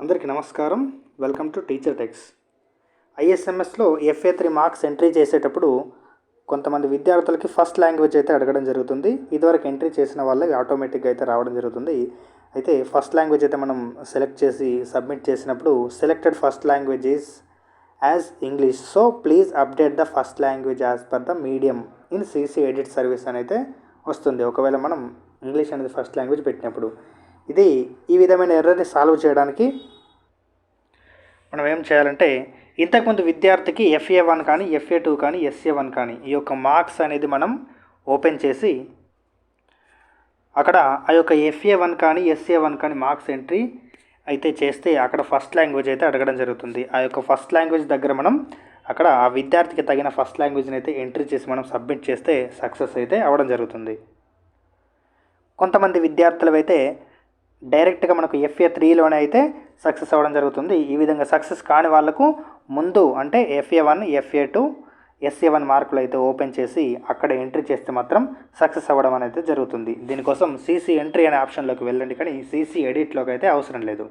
అందరికీ నమస్కారం. Welcome to teacher techs. ఐఎస్ఎంఎస్లో FA three marks entry చేసేటప్పుడు కొంతమంది విద్యార్థులకి ఫస్ట్ లాంగ్వేజ్ అయితే అడగడం జరుగుతుంది. ఇదివరకు ఎంట్రీ చేసిన వాళ్ళకి ఆటోమేటిక్గా అయితే రావడం జరుగుతుంది. అయితే ఫస్ట్ లాంగ్వేజ్ అయితే మనం సెలెక్ట్ చేసి సబ్మిట్ చేసినప్పుడు selected first language is as English. So please update the first language as per the medium in CC edit service అని అయితే వస్తుంది. ఒకవేళ మనం ఇంగ్లీష్ అనేది ఫస్ట్ లాంగ్వేజ్ పెట్టినప్పుడు ఇది ఈ విధమైన ఎర్రర్ని సాల్వ్ చేయడానికి మనం ఏం చేయాలంటే ఇంతకుముందు విద్యార్థికి ఎఫ్ఏ వన్ కానీ ఎఫ్ఏ టూ కానీ ఎస్ఏ వన్ కానీ ఈ యొక్క మార్క్స్ అనేది మనం ఓపెన్ చేసి అక్కడ ఆ యొక్క ఎఫ్ఏ వన్ కానీ ఎస్ఏ వన్ కానీ మార్క్స్ ఎంట్రీ అయితే చేస్తే అక్కడ ఫస్ట్ లాంగ్వేజ్ అయితే అడగడం జరుగుతుంది. ఆ యొక్క ఫస్ట్ లాంగ్వేజ్ దగ్గర మనం అక్కడ ఆ విద్యార్థికి తగిన ఫస్ట్ లాంగ్వేజ్ని అయితే ఎంట్రీ చేసి మనం సబ్మిట్ చేస్తే సక్సెస్ అయితే అవ్వడం జరుగుతుంది. కొంతమంది విద్యార్థులు అయితే డైరెక్ట్గా మనకు ఎఫ్ఏ త్రీలోనే అయితే సక్సెస్ అవ్వడం జరుగుతుంది. ఈ విధంగా సక్సెస్ కాని వాళ్ళకు ముందు అంటే FA one FA two SA one మార్కులు అయితే ఓపెన్ చేసి అక్కడ ఎంట్రీ చేస్తే మాత్రం సక్సెస్ అవ్వడం అనేది జరుగుతుంది. దీనికోసం సీసీ ఎంట్రీ అనే ఆప్షన్లోకి వెళ్ళండి కానీ సీసీ ఎడిట్లోకి అయితే అవసరం లేదు.